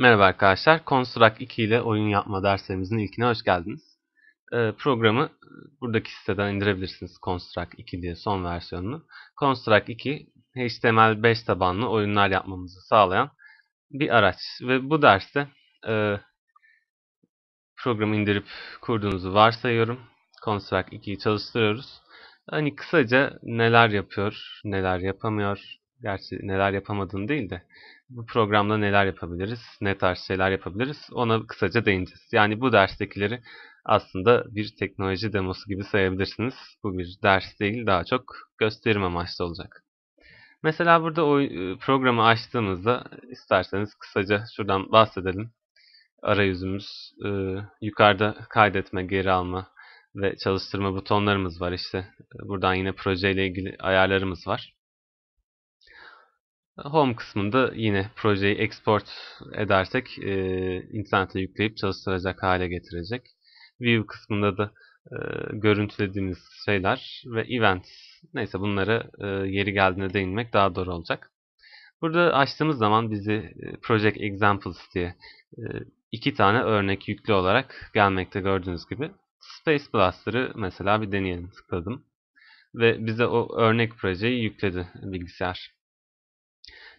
Merhaba arkadaşlar, Construct 2 ile oyun yapma derslerimizin ilkine hoş geldiniz. Ee, programı buradaki siteden indirebilirsiniz Construct 2 diye son versiyonunu. Construct 2, HTML5 tabanlı oyunlar yapmamızı sağlayan bir araç. Ve bu derste e, programı indirip kurduğunuzu varsayıyorum. Construct 2'yi çalıştırıyoruz. Hani kısaca neler yapıyor, neler yapamıyor, gerçi neler yapamadığını değil de bu programda neler yapabiliriz, ne tarz şeyler yapabiliriz ona kısaca değineceğiz. Yani bu derstekileri aslında bir teknoloji demosu gibi sayabilirsiniz. Bu bir ders değil daha çok gösterim amaçlı olacak. Mesela burada o e, programı açtığımızda isterseniz kısaca şuradan bahsedelim. Arayüzümüz e, yukarıda kaydetme, geri alma ve çalıştırma butonlarımız var. İşte e, buradan yine projeyle ilgili ayarlarımız var. Home kısmında yine projeyi export edersek e, internete yükleyip çalıştıracak hale getirecek. View kısmında da e, görüntülediğimiz şeyler ve events neyse bunlara e, yeri geldiğine değinmek daha doğru olacak. Burada açtığımız zaman bizi e, Project Examples diye e, iki tane örnek yüklü olarak gelmekte gördüğünüz gibi. Space Blaster'ı mesela bir deneyelim tıkladım. Ve bize o örnek projeyi yükledi bilgisayar.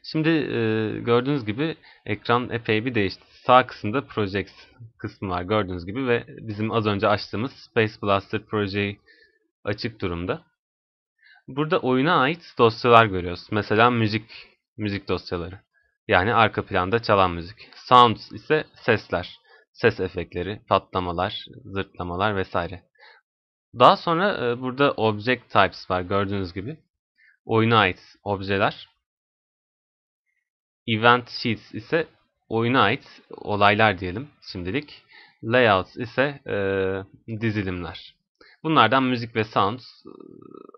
Şimdi e, gördüğünüz gibi ekran epey bir değişti. Sağ kısımda Projects kısmı var gördüğünüz gibi ve bizim az önce açtığımız Space Blaster projeyi açık durumda. Burada oyuna ait dosyalar görüyoruz. Mesela müzik, müzik dosyaları. Yani arka planda çalan müzik. Sounds ise sesler, ses efektleri, patlamalar, zırtlamalar vesaire. Daha sonra e, burada Object Types var gördüğünüz gibi. Oyuna ait objeler. Event Sheets ise oyuna ait olaylar diyelim şimdilik. Layouts ise e, dizilimler. Bunlardan müzik ve sound e,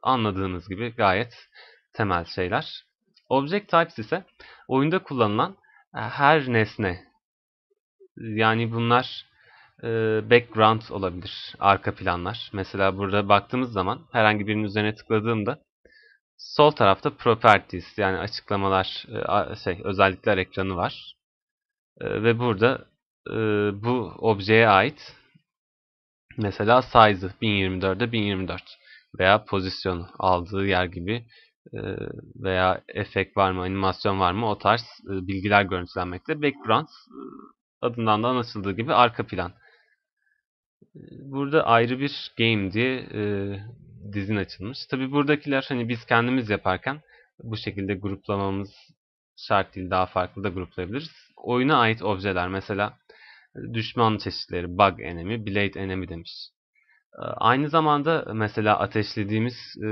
anladığınız gibi gayet temel şeyler. Object Types ise oyunda kullanılan e, her nesne. Yani bunlar e, background olabilir, arka planlar. Mesela burada baktığımız zaman herhangi birinin üzerine tıkladığımda Sol tarafta Properties yani açıklamalar, e, şey özellikler ekranı var. E, ve burada e, bu objeye ait mesela size'ı 1024'e 1024 veya pozisyonu aldığı yer gibi veya efekt var mı, animasyon var mı o tarz bilgiler görüntülenmekte. Background adından da anlaşıldığı gibi arka plan. Burada ayrı bir game diye dizin açılmış. Tabi buradakiler hani biz kendimiz yaparken bu şekilde gruplamamız şart değil daha farklı da gruplayabiliriz. Oyuna ait objeler mesela düşman çeşitleri bug enemy, blade enemy demiş. Ee, aynı zamanda mesela ateşlediğimiz e,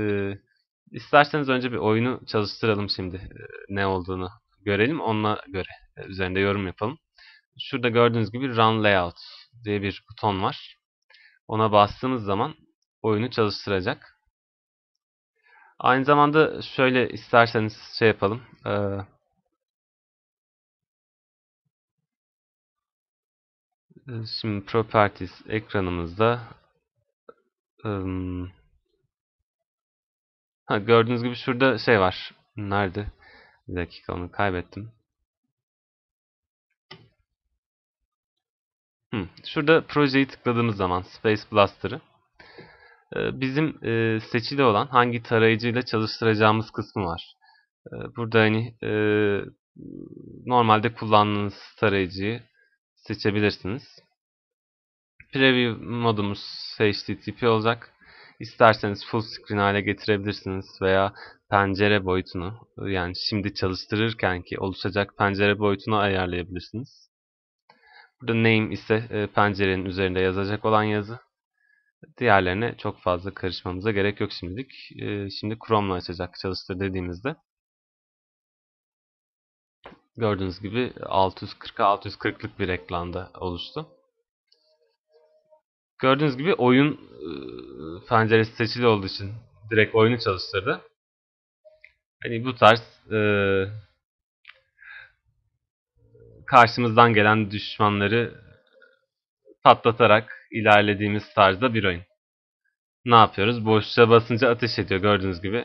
isterseniz önce bir oyunu çalıştıralım şimdi e, ne olduğunu görelim. Onunla göre e, üzerinde yorum yapalım. Şurada gördüğünüz gibi Run Layout diye bir buton var. Ona bastığımız zaman oyunu çalıştıracak. Aynı zamanda şöyle isterseniz şey yapalım. Ee, şimdi Properties ekranımızda um, ha, gördüğünüz gibi şurada şey var. Nerede? Bir dakika onu kaybettim. Şurada projeyi tıkladığımız zaman Space Blaster'ı bizim e, seçili olan hangi tarayıcıyla çalıştıracağımız kısmı var. Ee, burada hani e, normalde kullandığınız tarayıcıyı seçebilirsiniz. Preview modumuz HTTP olacak. İsterseniz full screen hale getirebilirsiniz veya pencere boyutunu yani şimdi çalıştırırken ki oluşacak pencere boyutunu ayarlayabilirsiniz. Burada name ise e, pencerenin üzerinde yazacak olan yazı. Diğerlerine çok fazla karışmamıza gerek yok şimdilik. Ee, şimdi Chrome'la açacak çalıştır dediğimizde gördüğünüz gibi 640'a 640'lık bir ekranda oluştu. Gördüğünüz gibi oyun e, penceresi seçili olduğu için direkt oyunu çalıştırdı. Hani bu tarz e, karşımızdan gelen düşmanları patlatarak ilerlediğimiz tarzda bir oyun. Ne yapıyoruz? Boşluğa basınca ateş ediyor gördüğünüz gibi.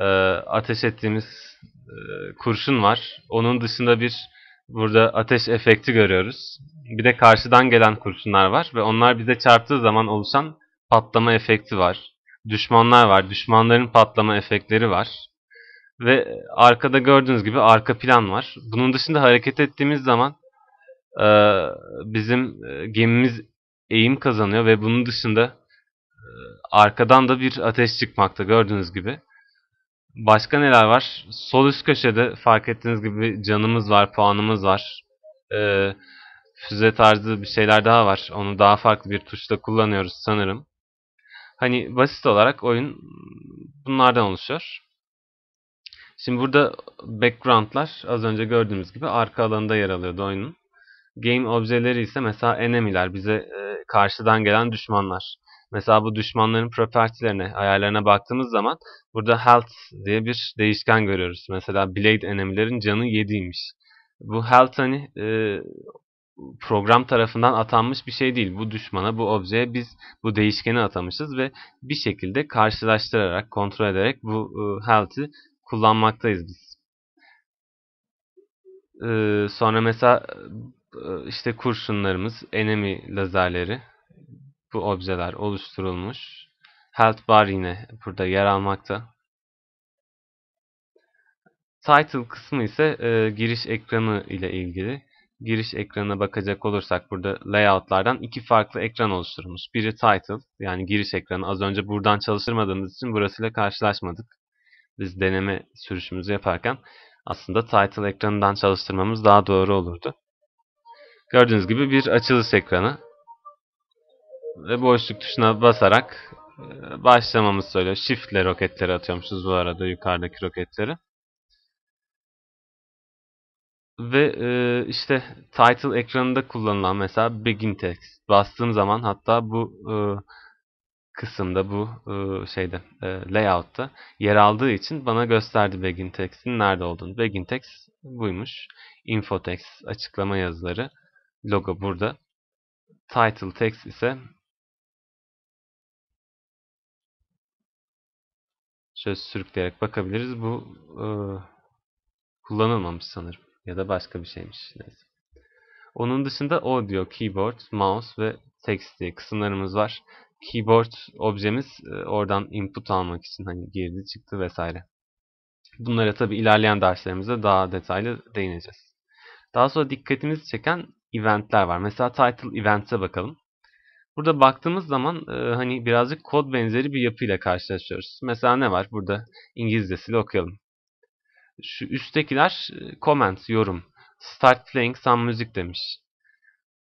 Ee, ateş ettiğimiz e, kurşun var. Onun dışında bir Burada ateş efekti görüyoruz. Bir de karşıdan gelen kurşunlar var ve onlar bize çarptığı zaman oluşan patlama efekti var. Düşmanlar var. Düşmanların patlama efektleri var. Ve arkada gördüğünüz gibi arka plan var. Bunun dışında hareket ettiğimiz zaman e, bizim e, gemimiz eğim kazanıyor ve bunun dışında e, arkadan da bir ateş çıkmakta gördüğünüz gibi. Başka neler var? Sol üst köşede fark ettiğiniz gibi canımız var, puanımız var. Ee, füze tarzı bir şeyler daha var. Onu daha farklı bir tuşla kullanıyoruz sanırım. Hani basit olarak oyun bunlardan oluşuyor. Şimdi burada background'lar az önce gördüğümüz gibi arka alanında yer alıyordu oyunun. Game objeleri ise mesela enemy'ler, bize e, karşıdan gelen düşmanlar. Mesela bu düşmanların propertilerine, ayarlarına baktığımız zaman burada health diye bir değişken görüyoruz. Mesela Blade enemilerin canı 7'ymiş. Bu health hani e, program tarafından atanmış bir şey değil. Bu düşmana, bu objeye biz bu değişkeni atamışız ve bir şekilde karşılaştırarak, kontrol ederek bu e, health'i kullanmaktayız biz. E, sonra mesela işte kurşunlarımız, enemy lazerleri, bu objeler oluşturulmuş. Health bar yine burada yer almakta. Title kısmı ise e, giriş ekranı ile ilgili. Giriş ekranına bakacak olursak burada layoutlardan iki farklı ekran oluşturulmuş. Biri title yani giriş ekranı. Az önce buradan çalıştırmadığımız için burasıyla karşılaşmadık. Biz deneme sürüşümüzü yaparken aslında title ekranından çalıştırmamız daha doğru olurdu. Gördüğünüz gibi bir açılış ekranı ve boşluk tuşuna basarak e, başlamamız söylüyor. Shift ile roketleri atıyormuşuz bu arada yukarıdaki roketleri. Ve e, işte title ekranında kullanılan mesela begin text. Bastığım zaman hatta bu e, kısımda bu şeyde layout'ta yer aldığı için bana gösterdi begin text'in nerede olduğunu. Begin text buymuş. Info text açıklama yazıları. Logo burada. Title text ise Şöyle sürükleyerek bakabiliriz. Bu e, kullanılmamış sanırım. Ya da başka bir şeymiş. Neyse. Onun dışında audio, keyboard, mouse ve text diye kısımlarımız var. Keyboard objemiz e, oradan input almak için hani girdi çıktı vesaire. Bunlara tabi ilerleyen derslerimizde daha detaylı değineceğiz. Daha sonra dikkatimizi çeken eventler var. Mesela title events'e bakalım. Burada baktığımız zaman e, hani birazcık kod benzeri bir yapıyla karşılaşıyoruz. Mesela ne var? Burada İngilizcesiyle okuyalım. Şu üsttekiler e, comment, yorum. Start playing some music demiş.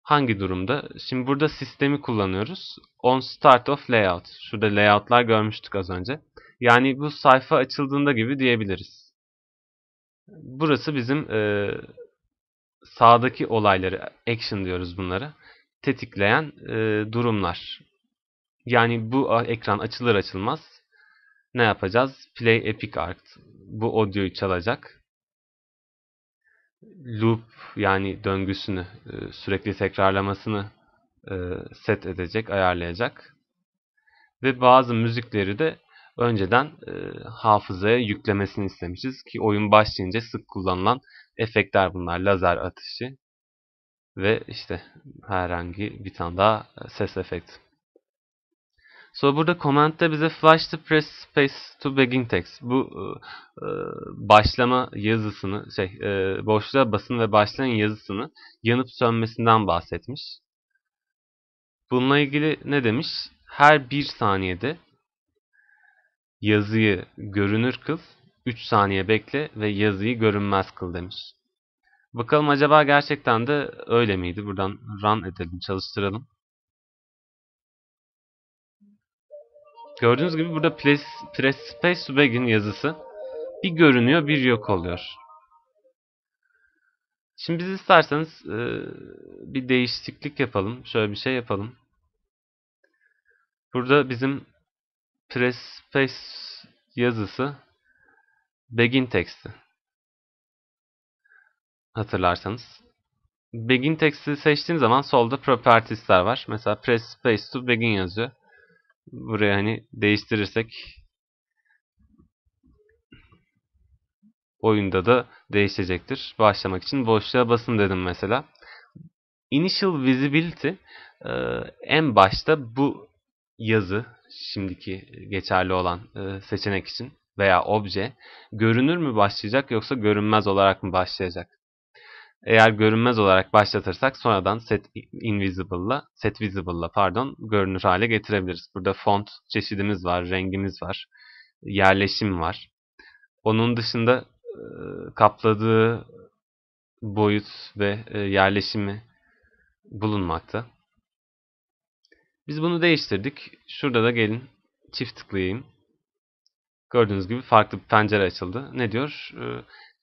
Hangi durumda? Şimdi burada sistemi kullanıyoruz. On start of layout. Şurada layoutlar görmüştük az önce. Yani bu sayfa açıldığında gibi diyebiliriz. Burası bizim e, sağdaki olayları, action diyoruz bunları tetikleyen e, durumlar. Yani bu ekran açılır açılmaz ne yapacağız? Play Epic Art. Bu audioyu çalacak. Loop yani döngüsünü e, sürekli tekrarlamasını e, set edecek, ayarlayacak. Ve bazı müzikleri de önceden e, hafızaya yüklemesini istemişiz ki oyun başlayınca sık kullanılan efektler bunlar. Lazer atışı, ve işte herhangi bir tane daha ses efekti. Sonra burada command'de bize flash to press space to begin text. Bu e, e, başlama yazısını, şey e, boşluğa basın ve başlayan yazısını yanıp sönmesinden bahsetmiş. Bununla ilgili ne demiş? Her bir saniyede yazıyı görünür kıl, 3 saniye bekle ve yazıyı görünmez kıl demiş. Bakalım acaba gerçekten de öyle miydi? Buradan run edelim, çalıştıralım. Gördüğünüz gibi burada press, space to yazısı bir görünüyor, bir yok oluyor. Şimdi biz isterseniz e, bir değişiklik yapalım. Şöyle bir şey yapalım. Burada bizim press space yazısı begin text'i hatırlarsanız. Begin text'i seçtiğim zaman solda properties'ler var. Mesela press space to begin yazıyor. Buraya hani değiştirirsek oyunda da değişecektir. Başlamak için boşluğa basın dedim mesela. Initial Visibility en başta bu yazı şimdiki geçerli olan e, seçenek için veya obje görünür mü başlayacak yoksa görünmez olarak mı başlayacak? Eğer görünmez olarak başlatırsak sonradan set invisible'la, set visible'la pardon görünür hale getirebiliriz. Burada font çeşidimiz var, rengimiz var, yerleşim var. Onun dışında e, kapladığı boyut ve e, yerleşimi bulunmakta. Biz bunu değiştirdik. Şurada da gelin çift tıklayayım. Gördüğünüz gibi farklı bir pencere açıldı. Ne diyor?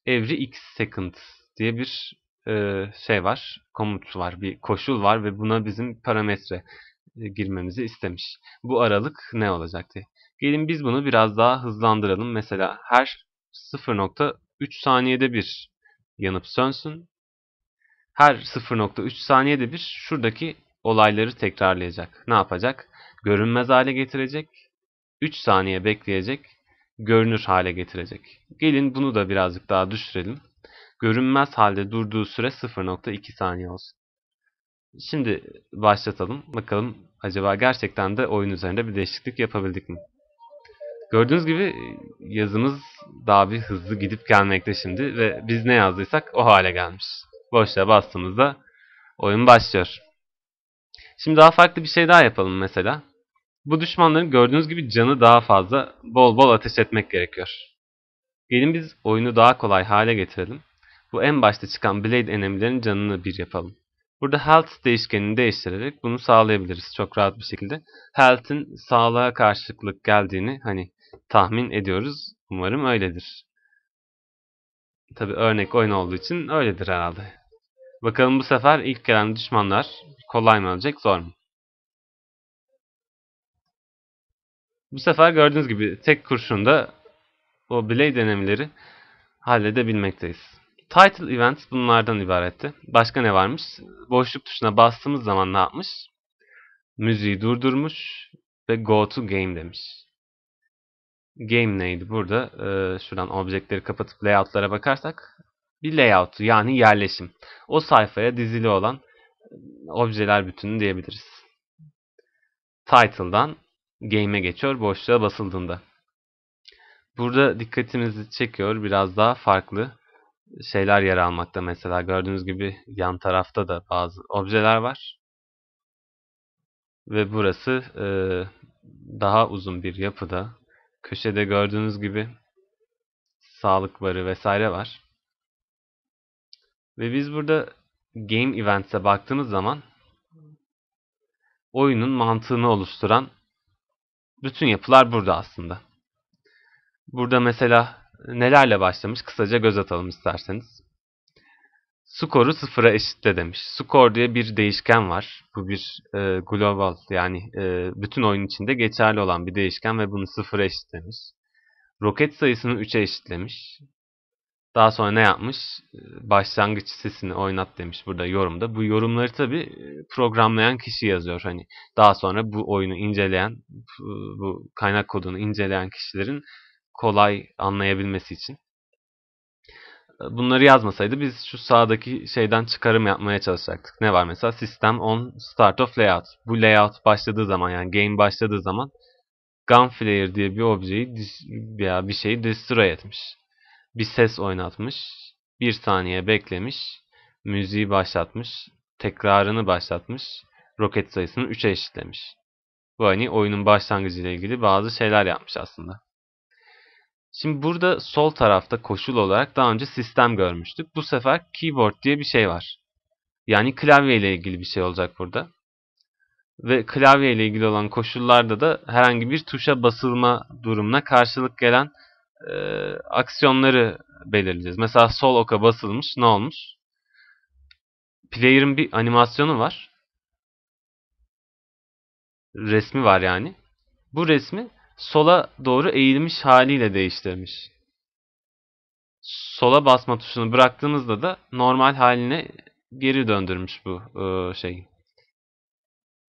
E, every x second diye bir e, şey var. Komut var. Bir koşul var ve buna bizim parametre e, girmemizi istemiş. Bu aralık ne olacak diye. Gelin biz bunu biraz daha hızlandıralım. Mesela her 0.3 saniyede bir yanıp sönsün. Her 0.3 saniyede bir şuradaki olayları tekrarlayacak. Ne yapacak? Görünmez hale getirecek. 3 saniye bekleyecek. Görünür hale getirecek. Gelin bunu da birazcık daha düşürelim. Görünmez halde durduğu süre 0.2 saniye olsun. Şimdi başlatalım. Bakalım acaba gerçekten de oyun üzerinde bir değişiklik yapabildik mi? Gördüğünüz gibi yazımız daha bir hızlı gidip gelmekte şimdi ve biz ne yazdıysak o hale gelmiş. Boşluğa bastığımızda oyun başlıyor. Şimdi daha farklı bir şey daha yapalım mesela. Bu düşmanların gördüğünüz gibi canı daha fazla bol bol ateş etmek gerekiyor. Gelin biz oyunu daha kolay hale getirelim. Bu en başta çıkan Blade enemilerin canını bir yapalım. Burada Health değişkenini değiştirerek bunu sağlayabiliriz çok rahat bir şekilde. Health'in sağlığa karşılık geldiğini hani tahmin ediyoruz. Umarım öyledir. Tabi örnek oyun olduğu için öyledir herhalde. Bakalım bu sefer ilk gelen düşmanlar kolay mı olacak zor mu? Bu sefer gördüğünüz gibi tek kurşunda o Blade denemeleri halledebilmekteyiz. Title Events bunlardan ibaretti. Başka ne varmış? Boşluk tuşuna bastığımız zaman ne yapmış? Müziği durdurmuş ve Go to Game demiş. Game neydi burada? Ee, şuradan objeleri kapatıp layoutlara bakarsak bir layout yani yerleşim. O sayfaya dizili olan objeler bütünü diyebiliriz. Title'dan game'e geçiyor boşluğa basıldığında. Burada dikkatimizi çekiyor biraz daha farklı şeyler yer almakta. Mesela gördüğünüz gibi yan tarafta da bazı objeler var. Ve burası e, daha uzun bir yapıda. Köşede gördüğünüz gibi sağlık barı vesaire var. Ve biz burada Game Events'e baktığımız zaman oyunun mantığını oluşturan bütün yapılar burada aslında. Burada mesela nelerle başlamış kısaca göz atalım isterseniz. Skoru sıfıra eşitle demiş. Skor diye bir değişken var. Bu bir e, global yani e, bütün oyun içinde geçerli olan bir değişken ve bunu sıfıra eşitlemiş. Roket sayısını 3'e eşitlemiş. Daha sonra ne yapmış? Başlangıç sesini oynat demiş burada yorumda. Bu yorumları tabi programlayan kişi yazıyor. Hani daha sonra bu oyunu inceleyen, bu kaynak kodunu inceleyen kişilerin kolay anlayabilmesi için. Bunları yazmasaydı biz şu sağdaki şeyden çıkarım yapmaya çalışacaktık. Ne var mesela? System on start of layout. Bu layout başladığı zaman yani game başladığı zaman Gunflare diye bir objeyi veya bir şeyi destroy etmiş. Bir ses oynatmış. Bir saniye beklemiş. Müziği başlatmış. Tekrarını başlatmış. Roket sayısını 3'e eşitlemiş. Bu hani oyunun başlangıcı ile ilgili bazı şeyler yapmış aslında. Şimdi burada sol tarafta koşul olarak daha önce sistem görmüştük. Bu sefer keyboard diye bir şey var. Yani klavye ile ilgili bir şey olacak burada. Ve klavye ile ilgili olan koşullarda da herhangi bir tuşa basılma durumuna karşılık gelen e, aksiyonları belirleyeceğiz. Mesela sol oka basılmış ne olmuş? Player'ın bir animasyonu var. Resmi var yani. Bu resmi sola doğru eğilmiş haliyle değiştirmiş. Sola basma tuşunu bıraktığımızda da normal haline geri döndürmüş bu e, şey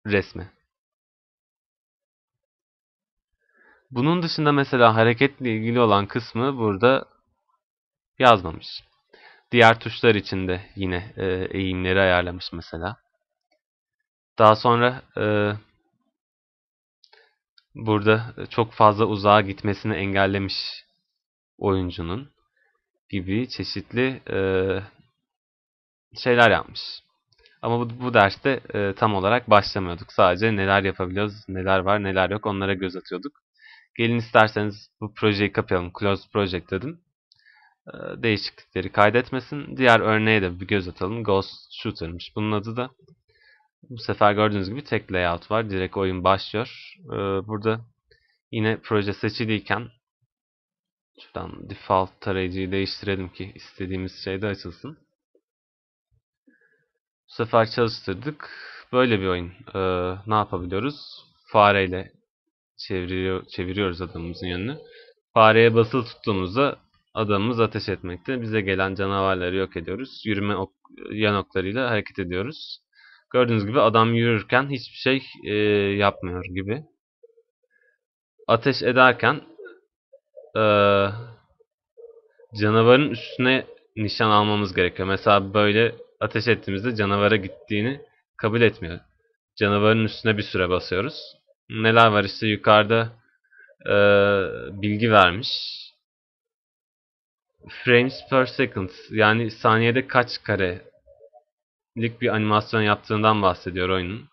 resmi. Bunun dışında mesela hareketle ilgili olan kısmı burada yazmamış. Diğer tuşlar için de yine e, eğimleri ayarlamış mesela. Daha sonra e, burada çok fazla uzağa gitmesini engellemiş oyuncunun gibi çeşitli e, şeyler yapmış. Ama bu, bu derste e, tam olarak başlamıyorduk. Sadece neler yapabiliyoruz, neler var, neler yok onlara göz atıyorduk. Gelin isterseniz bu projeyi kapayalım. Close Project dedim. E, değişiklikleri kaydetmesin. Diğer örneğe de bir göz atalım. Ghost Shooter'mış. Bunun adı da bu sefer gördüğünüz gibi tek layout var. Direkt oyun başlıyor. E, burada yine proje seçiliyken şuradan default tarayıcıyı değiştirelim ki istediğimiz şey de açılsın. Bu sefer çalıştırdık. Böyle bir oyun. Ee, ne yapabiliyoruz? Fareyle çeviriyor, çeviriyoruz adamımızın yönünü. Fareye basılı tuttuğumuzda adamımız ateş etmekte. Bize gelen canavarları yok ediyoruz. Yürüme ok yan oklarıyla hareket ediyoruz. Gördüğünüz gibi adam yürürken hiçbir şey e, yapmıyor gibi. Ateş ederken e, canavarın üstüne nişan almamız gerekiyor. Mesela böyle ateş ettiğimizde canavara gittiğini kabul etmiyor. Canavarın üstüne bir süre basıyoruz. Neler var işte yukarıda e, bilgi vermiş. Frames per second yani saniyede kaç karelik bir animasyon yaptığından bahsediyor oyunun.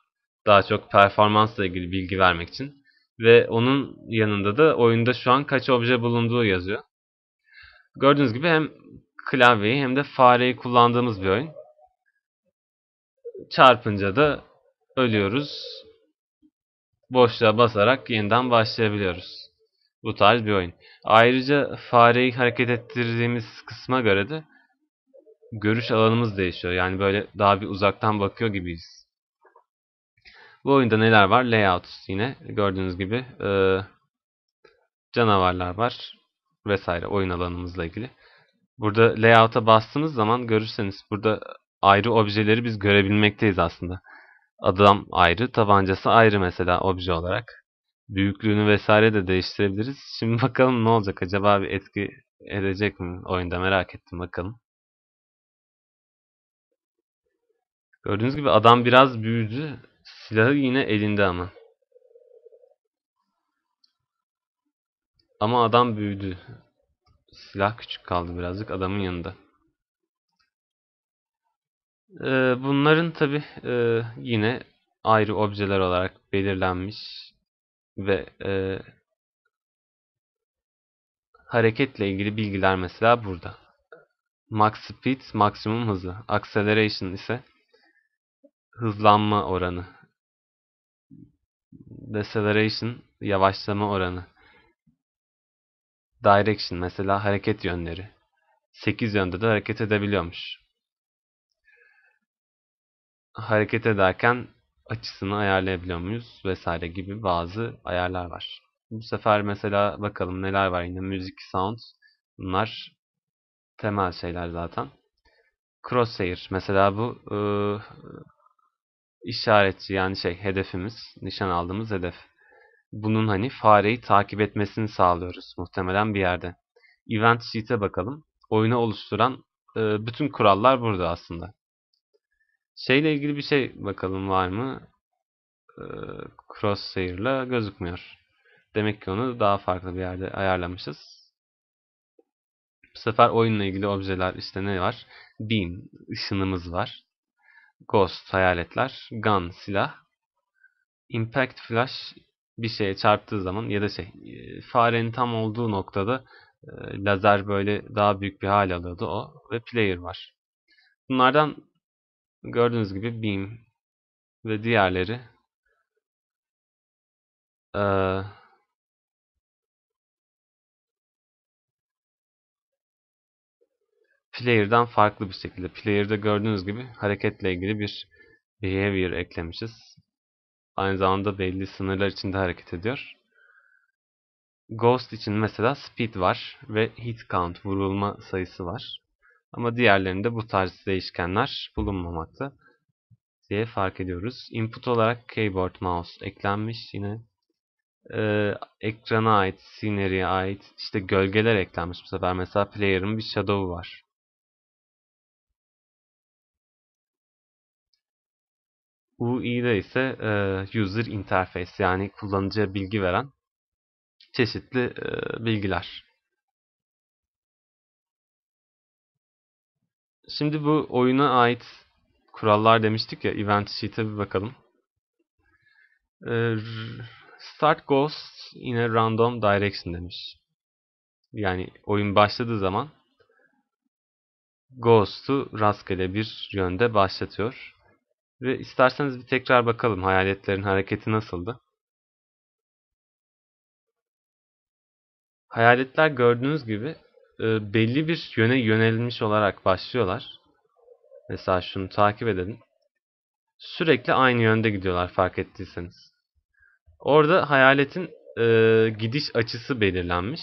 Daha çok performansla ilgili bilgi vermek için. Ve onun yanında da oyunda şu an kaç obje bulunduğu yazıyor. Gördüğünüz gibi hem klavyeyi hem de fareyi kullandığımız bir oyun çarpınca da ölüyoruz. Boşluğa basarak yeniden başlayabiliyoruz. Bu tarz bir oyun. Ayrıca fareyi hareket ettirdiğimiz kısma göre de görüş alanımız değişiyor. Yani böyle daha bir uzaktan bakıyor gibiyiz. Bu oyunda neler var? Layout yine gördüğünüz gibi e, canavarlar var vesaire oyun alanımızla ilgili. Burada layout'a bastığınız zaman görürseniz burada ayrı objeleri biz görebilmekteyiz aslında. Adam ayrı, tabancası ayrı mesela obje olarak. Büyüklüğünü vesaire de değiştirebiliriz. Şimdi bakalım ne olacak acaba bir etki edecek mi oyunda merak ettim bakalım. Gördüğünüz gibi adam biraz büyüdü. Silahı yine elinde ama. Ama adam büyüdü. Silah küçük kaldı birazcık adamın yanında. Ee, bunların tabi e, yine ayrı objeler olarak belirlenmiş ve e, hareketle ilgili bilgiler mesela burada. Max speed maksimum hızı. Acceleration ise hızlanma oranı. Deceleration yavaşlama oranı. Direction mesela hareket yönleri. 8 yönde de hareket edebiliyormuş hareket ederken açısını ayarlayabiliyor muyuz vesaire gibi bazı ayarlar var. Bu sefer mesela bakalım neler var yine müzik, sound bunlar temel şeyler zaten. Crosshair mesela bu e, işaretçi yani şey hedefimiz, nişan aldığımız hedef. Bunun hani fareyi takip etmesini sağlıyoruz muhtemelen bir yerde. Event Sheet'e bakalım. Oyunu oluşturan e, bütün kurallar burada aslında. Şeyle ilgili bir şey bakalım var mı? Ee, Crosshair'la gözükmüyor. Demek ki onu daha farklı bir yerde ayarlamışız. Bu sefer oyunla ilgili objeler işte ne var? Beam, ışınımız var. Ghost, hayaletler. Gun, silah. Impact Flash bir şeye çarptığı zaman ya da şey e, farenin tam olduğu noktada e, lazer böyle daha büyük bir hal alıyordu o ve player var. Bunlardan Gördüğünüz gibi Beam ve diğerleri ee, Player'dan farklı bir şekilde. Player'da gördüğünüz gibi hareketle ilgili bir behavior eklemişiz. Aynı zamanda belli sınırlar içinde hareket ediyor. Ghost için mesela speed var ve hit count vurulma sayısı var. Ama diğerlerinde bu tarz değişkenler bulunmamakta diye fark ediyoruz. Input olarak keyboard mouse eklenmiş yine. e, ekrana ait, scenery'e ait işte gölgeler eklenmiş bu sefer. Mesela player'ın bir shadow'u var. UI'de ise e, user interface yani kullanıcıya bilgi veren çeşitli e, bilgiler. Şimdi bu oyuna ait kurallar demiştik ya event sheet'e bir bakalım. E, start goes in a random direction demiş. Yani oyun başladığı zaman Ghost'u rastgele bir yönde başlatıyor. Ve isterseniz bir tekrar bakalım hayaletlerin hareketi nasıldı. Hayaletler gördüğünüz gibi e, belli bir yöne yönelmiş olarak başlıyorlar. Mesela şunu takip edelim. Sürekli aynı yönde gidiyorlar fark ettiyseniz. Orada hayaletin e, gidiş açısı belirlenmiş.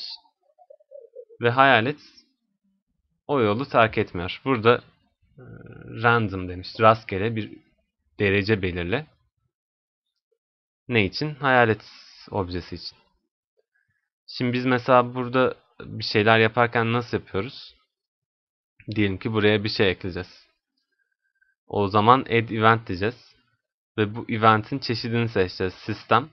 Ve hayalet o yolu terk etmiyor. Burada e, random demiş. Rastgele bir derece belirle. Ne için? Hayalet objesi için. Şimdi biz mesela burada bir şeyler yaparken nasıl yapıyoruz? Diyelim ki buraya bir şey ekleyeceğiz. O zaman add event diyeceğiz. Ve bu eventin çeşidini seçeceğiz. Sistem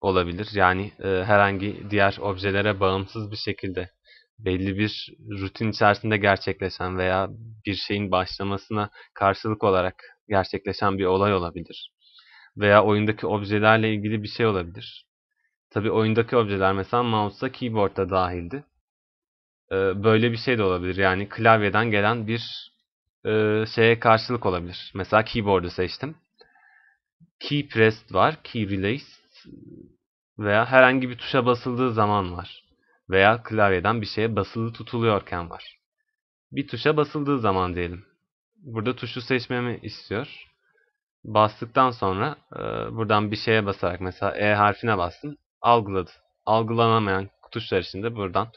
olabilir. Yani e, herhangi diğer objelere bağımsız bir şekilde belli bir rutin içerisinde gerçekleşen veya bir şeyin başlamasına karşılık olarak gerçekleşen bir olay olabilir. Veya oyundaki objelerle ilgili bir şey olabilir. Tabi oyundaki objeler mesela mouse'da keyboard'da dahildi. Ee, böyle bir şey de olabilir. Yani klavyeden gelen bir e, şeye karşılık olabilir. Mesela keyboard'u seçtim. Key pressed var. Key released veya herhangi bir tuşa basıldığı zaman var. Veya klavyeden bir şeye basılı tutuluyorken var. Bir tuşa basıldığı zaman diyelim. Burada tuşu seçmemi istiyor. Bastıktan sonra e, buradan bir şeye basarak mesela E harfine bastım. Algıladı. Algılanamayan tuşlar için de buradan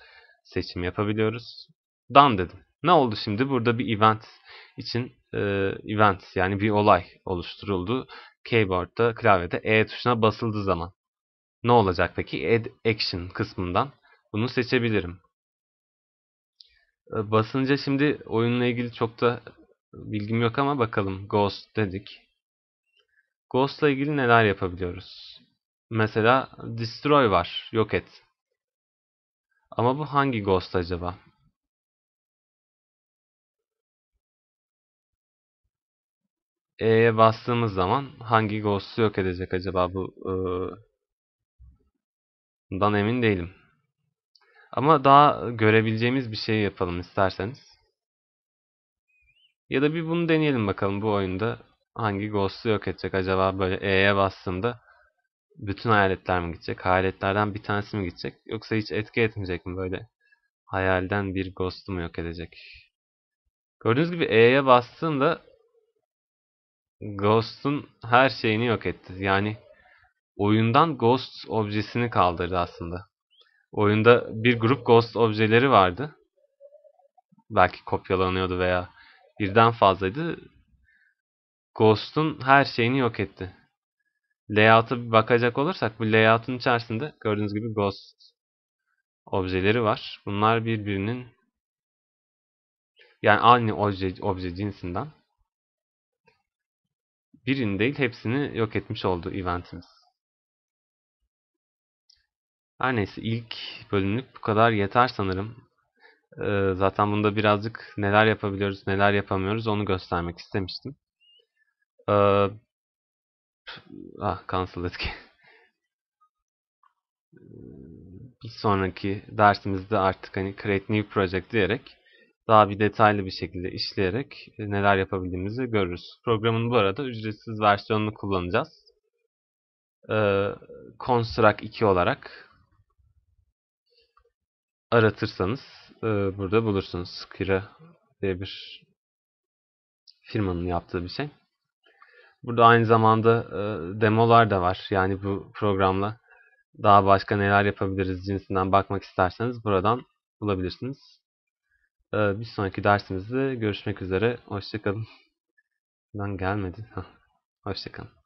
seçim yapabiliyoruz. Done dedim. Ne oldu şimdi? Burada bir event için e, event yani bir olay oluşturuldu. Keyboard'da klavyede E tuşuna basıldığı zaman. Ne olacak peki? Add Action kısmından bunu seçebilirim. E, basınca şimdi oyunla ilgili çok da bilgim yok ama bakalım. Ghost dedik. Ghost'la ilgili neler yapabiliyoruz? Mesela Destroy var. Yok et. Ama bu hangi Ghost acaba? E'ye bastığımız zaman hangi Ghost'u yok edecek acaba bu? E, bundan emin değilim. Ama daha görebileceğimiz bir şey yapalım isterseniz. Ya da bir bunu deneyelim bakalım bu oyunda hangi Ghost'u yok edecek acaba böyle E'ye bastığımda bütün hayaletler mi gidecek? Hayaletlerden bir tanesi mi gidecek? Yoksa hiç etki etmeyecek mi böyle? Hayalden bir Ghost'u mu yok edecek? Gördüğünüz gibi E'ye bastığımda Ghost'un her şeyini yok etti. Yani oyundan Ghost objesini kaldırdı aslında. Oyunda bir grup Ghost objeleri vardı. Belki kopyalanıyordu veya birden fazlaydı. Ghost'un her şeyini yok etti. Layout'a bir bakacak olursak bu layout'un içerisinde gördüğünüz gibi Ghost objeleri var. Bunlar birbirinin yani aynı obje, obje cinsinden birini değil hepsini yok etmiş oldu eventimiz. Her neyse ilk bölümlük bu kadar yeter sanırım. Ee, zaten bunda birazcık neler yapabiliyoruz, neler yapamıyoruz onu göstermek istemiştim. Ee, ah, cancel etki. bir sonraki dersimizde artık hani create new project diyerek daha bir detaylı bir şekilde işleyerek neler yapabildiğimizi görürüz. Programın bu arada ücretsiz versiyonunu kullanacağız. Ee, Construct 2 olarak aratırsanız e, burada bulursunuz. Kira diye bir firmanın yaptığı bir şey. Burada aynı zamanda e, demolar da var. Yani bu programla daha başka neler yapabiliriz cinsinden bakmak isterseniz buradan bulabilirsiniz. E, bir sonraki dersimizde görüşmek üzere. Hoşçakalın. Ben gelmedi. Hoşçakalın.